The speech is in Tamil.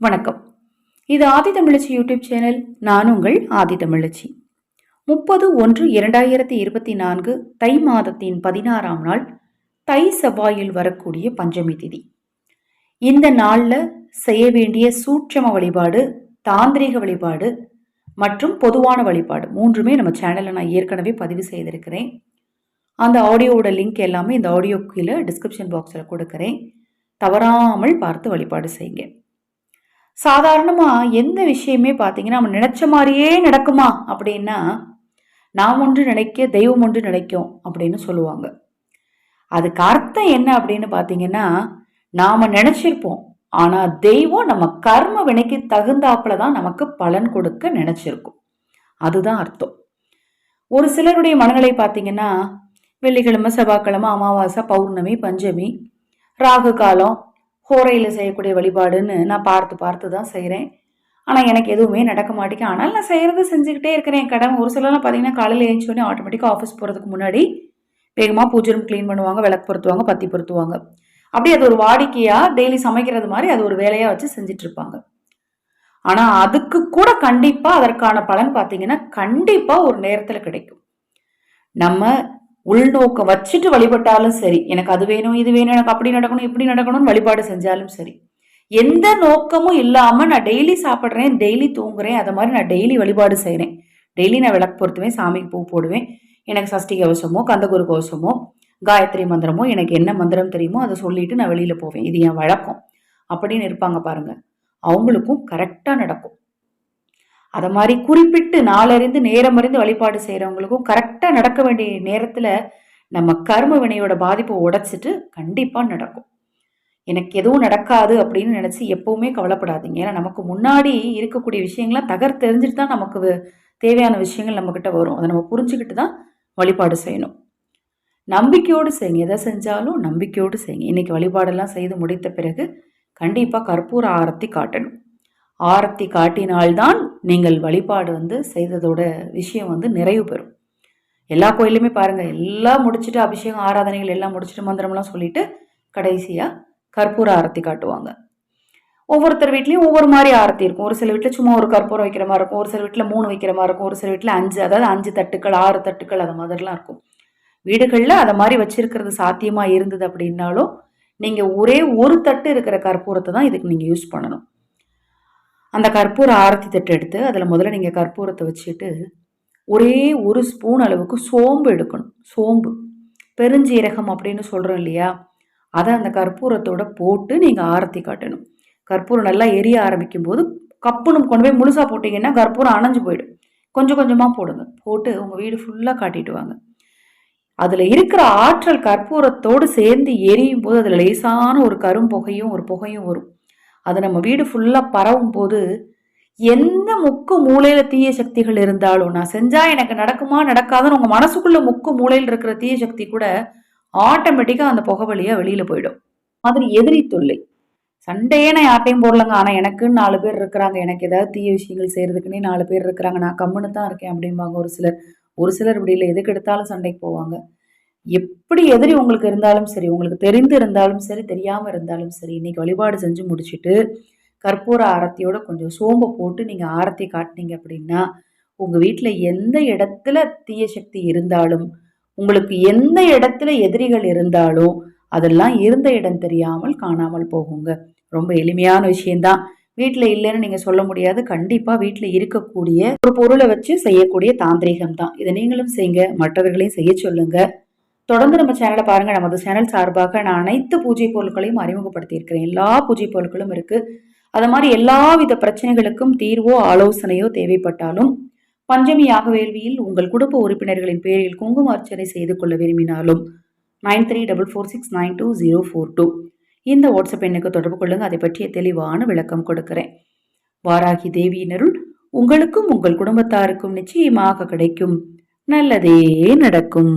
வணக்கம். இது ஆதி தமிழச்சி யூடியூப் சேனல் நான் உங்கள் ஆதி தமிழச்சி. முப்பது ஒன்று இரண்டாயிரத்தி இருபத்தி நான்கு தை மாதத்தின் பதினாறாம் நாள் தை செவ்வாயில் வரக்கூடிய பஞ்சமி திதி. இந்த நாளில் செய்ய வேண்டிய சூட்சம வழிபாடு தாந்திரிக வழிபாடு மற்றும் பொதுவான வழிபாடு மூன்றுமே நம்ம சேனலில் நான் ஏற்கனவே பதிவு செய்திருக்கிறேன். அந்த ஆடியோவோட லிங்க் எல்லாமே இந்த ஆடியோ கீழே டிஸ்கிரிப்ஷன் பாக்ஸில் கொடுக்குறேன். தவறாமல் பார்த்து வழிபாடு செய்யுங்க. சாதாரணமாக எந்த விஷயமே பார்த்தீங்கன்னா நம்ம நினச்ச மாதிரியே நடக்குமா? அப்படின்னா நாம் ஒன்று நினைக்க தெய்வம் ஒன்று நினைக்கும் அப்படின்னு சொல்லுவாங்க. அதுக்கு அர்த்தம் என்ன அப்படின்னு பார்த்தீங்கன்னா நாம் நினச்சிருப்போம். ஆனால் தெய்வம் நம்ம கர்ம வினைக்கு தகுந்தாப்புல தான் நமக்கு பலன் கொடுக்க நினச்சிருக்கும். அதுதான் அர்த்தம். ஒரு சிலருடைய மனநிலை பார்த்தீங்கன்னா வெள்ளிக்கிழமை செவ்வாய்க்கிழமை அமாவாசை பௌர்ணமி பஞ்சமி ராகு காலம் ஹோரையில் செய்யக்கூடிய வழிபாடுன்னு நான் பார்த்து பார்த்து தான் செய்கிறேன் ஆனால் எனக்கு எதுவுமே நடக்க மாட்டேங்க ஆனால் நான் செய்கிறத செஞ்சுக்கிட்டே இருக்கிறேன். கடமை ஒரு சிலர்லாம் பார்த்தீங்கன்னா காலையில் ஏஞ்சோடனே ஆட்டோமேட்டிக்காக ஆஃபீஸ் போகிறதுக்கு முன்னாடி வேகமாக பூஜை ரூம் க்ளீன் பண்ணுவாங்க விளக்கு பொருத்துவாங்க பத்தி பொருத்துவாங்க. அப்படி அது ஒரு வாடிக்கையாக டெய்லி சமைக்கிறது மாதிரி அது ஒரு வேலையாக வச்சு செஞ்சிட்ருப்பாங்க ஆனால் அதுக்கு கூட கண்டிப்பாக அதற்கான பலன் பார்த்தீங்கன்னா கண்டிப்பாக ஒரு நேரத்தில் கிடைக்கும். நம்ம உள்நோக்கம் வச்சுட்டு வழிபட்டாலும் சரி எனக்கு அது வேணும் இது வேணும் எனக்கு அப்படி நடக்கணும் இப்படி நடக்கணும்னு வழிபாடு செஞ்சாலும் சரி எந்த நோக்கமும் இல்லாமல் நான் டெய்லி சாப்பிட்றேன் டெய்லி தூங்குறேன் அதை மாதிரி நான் டெய்லி வழிபாடு செய்கிறேன் டெய்லி நான் விளக்கு பொறுத்துவேன் சாமிக்கு பூ போடுவேன். எனக்கு சஷ்டி கவசமோ கந்தகுரு கவசமோ காயத்ரி மந்திரமோ எனக்கு என்ன மந்திரம் தெரியுமோ அதை சொல்லிட்டு நான் வெளியில் போவேன். இது என் வழக்கம். அப்படின்னு இருப்பாங்க பாருங்கள் அவங்களுக்கும் கரெக்டாக நடக்கும். அதை மாதிரி குறிப்பிட்டு நாளறிந்து நேரம் அறிந்து வழிபாடு செய்கிறவங்களுக்கும் கரெக்டாக நடக்க வேண்டிய நேரத்தில் நம்ம கர்ம வினையோட பாதிப்பை உடைச்சிட்டு கண்டிப்பாக நடக்கும். எனக்கு எதுவும் நடக்காது அப்படின்னு நினச்சி எப்போவுமே கவலைப்படாதீங்க. ஏன்னா நமக்கு முன்னாடி இருக்கக்கூடிய விஷயங்கள்லாம் தகர் தெரிஞ்சுட்டு தான் நமக்கு தேவையான விஷயங்கள் நம்மக்கிட்ட வரும். அதை நம்ம புரிஞ்சுக்கிட்டு தான் வழிபாடு செய்யணும். நம்பிக்கையோடு செய்யுங்க. எதை செஞ்சாலும் நம்பிக்கையோடு செய்யுங்க. இன்றைக்கி வழிபாடெல்லாம் செய்து முடித்த பிறகு கண்டிப்பாக கற்பூர ஆரத்தி காட்டணும். ஆரத்தி காட்டினால்தான் நீங்கள் வழிபாடு வந்து செய்ததோட விஷயம் வந்து நிறைவு பெறும். எல்லா கோயிலுமே பாருங்கள் எல்லாம் முடிச்சுட்டு அபிஷேகம் ஆராதனைகள் எல்லாம் முடிச்சுட்டு மந்திரம்லாம் சொல்லிட்டு கடைசியாக கற்பூர ஆரத்தி காட்டுவாங்க. ஒவ்வொருத்தர் வீட்லேயும் ஒவ்வொரு மாதிரி ஆரத்தி இருக்கும். ஒரு சில வீட்டில் சும்மா ஒரு கற்பூரம் வைக்கிற மாதிரி இருக்கும். ஒரு சில வீட்டில் மூணு வைக்கிற மாதிரி இருக்கும். ஒரு சில வீட்டில் அஞ்சு அதாவது அஞ்சு தட்டுக்கள் ஆறு தட்டுக்கள் அது மாதிரிலாம் இருக்கும். வீடுகளில் அதை மாதிரி வச்சுருக்கிறது சாத்தியமாக இருந்தது அப்படின்னாலும் நீங்கள் ஒரே ஒரு தட்டு இருக்கிற கற்பூரத்தை தான் இதுக்கு நீங்கள் யூஸ் பண்ணணும். அந்த கற்பூர ஆரத்தி தட்டு எடுத்து அதில் முதல்ல நீங்கள் கற்பூரத்தை வச்சுட்டு ஒரே ஒரு ஸ்பூன் அளவுக்கு சோம்பு எடுக்கணும். சோம்பு. பெருஞ்சீரகம் அப்படின்னு சொல்கிறோம் இல்லையா? அதை அந்த கற்பூரத்தோட போட்டு நீங்கள் ஆரத்தி காட்டணும். கற்பூரம் நல்லா எரிய ஆரம்பிக்கும் போது கப்புன்னு கொண்டு போய் முழுசாக போட்டிங்கன்னா கற்பூரம் அணைஞ்சு போயிடும். கொஞ்சம் கொஞ்சமாக போடுங்க. போட்டு உங்கள் வீடு ஃபுல்லாக காட்டிட்டு வாங்க. அதில் இருக்கிற ஆற்றல் கற்பூரத்தோடு சேர்ந்து எரியும் போது அதில் லேசான ஒரு கரும்புகையும் ஒரு புகையும் வரும். அது நம்ம வீடு ஃபுல்லாக பரவும் போது எந்த முக்கு மூலையில் தீய சக்திகள் இருந்தாலும் நான் செஞ்சால் எனக்கு நடக்குமா நடக்காதுன்னு உங்கள் மனசுக்குள்ள முக்கு மூலையில் இருக்கிற தீய சக்தி கூட ஆட்டோமேட்டிக்காக அந்த புகை வழியாக வெளியில் போயிடும். மாதிரி எதிரி தொல்லை. சண்டையே நான் யார்ட்டையும் போடலங்க. ஆனால் எனக்குன்னு நாலு பேர் இருக்கிறாங்க. எனக்கு ஏதாவது தீய விஷயங்கள் செய்கிறதுக்குன்னே நாலு பேர் இருக்கிறாங்க. நான் கம்முன்னு தான் இருக்கேன் அப்படிம்பாங்க ஒரு சிலர். ஒரு சிலர் இப்படி இல்லை. எதுக்கு எடுத்தாலும் சண்டைக்கு போவாங்க. எப்படி எதிரி உங்களுக்கு இருந்தாலும் சரி உங்களுக்கு தெரிந்து இருந்தாலும் சரி தெரியாமல் இருந்தாலும் சரி இன்னைக்கு வழிபாடு செஞ்சு முடிச்சுட்டு கற்பூர ஆரத்தியோட கொஞ்சம் சோம்பை போட்டு நீங்கள் ஆரத்தி காட்டினீங்க அப்படின்னா உங்கள் வீட்டில் எந்த இடத்துல தீய சக்தி இருந்தாலும் உங்களுக்கு எந்த இடத்துல எதிரிகள் இருந்தாலும் அதெல்லாம் இருந்த இடம் தெரியாமல் காணாமல் போகுங்க. ரொம்ப எளிமையான விஷயம்தான். வீட்டில் இல்லைன்னு நீங்கள் சொல்ல முடியாது. கண்டிப்பாக வீட்டில் இருக்கக்கூடிய ஒரு பொருளை வச்சு செய்யக்கூடிய தாந்திரிகம் தான் இதை நீங்களும் செய்யுங்க மற்றவர்களையும் செய்ய சொல்லுங்கள் தொடர்ந்து நம்ம சேனலை பாருங்கள் நமது சேனல் சார்பாக நான் அனைத்து பூஜை பொருட்களையும் அறிமுகப்படுத்தியிருக்கிறேன். எல்லா பூஜை பொருட்களும் இருக்குது அது மாதிரி எல்லா வித பிரச்சனைகளுக்கும் தீர்வோ ஆலோசனையோ தேவைப்பட்டாலும் பஞ்சமி யாக வேள்வியில் உங்கள் குடும்ப உறுப்பினர்களின் பேரில் குங்கும அர்ச்சனை செய்து கொள்ள விரும்பினாலும் nine three double four six nine two zero four two. இந்த வாட்ஸ்அப் எண்ணுக்கு தொடர்பு கொள்ளுங்கள் அதை பற்றிய தெளிவான விளக்கம் கொடுக்கிறேன். வாராகி தேவியினருள் உங்களுக்கும் உங்கள் குடும்பத்தாருக்கும் நிச்சயமாக கிடைக்கும். நல்லதே நடக்கும்.